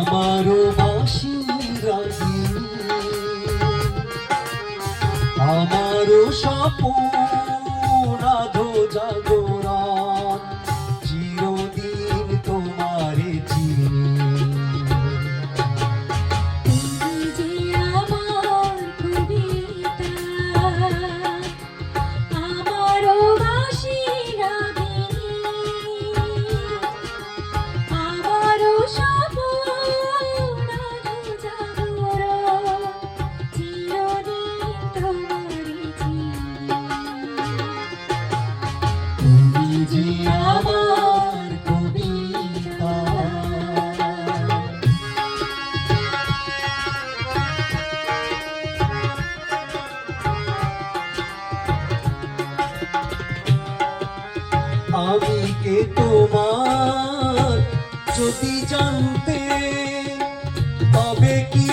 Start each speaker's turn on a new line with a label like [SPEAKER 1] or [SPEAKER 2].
[SPEAKER 1] আমারও
[SPEAKER 2] বাসির আমারও
[SPEAKER 1] সাপো রাধো জাগো। আমি কে তোমার যদি জানতে তবে কি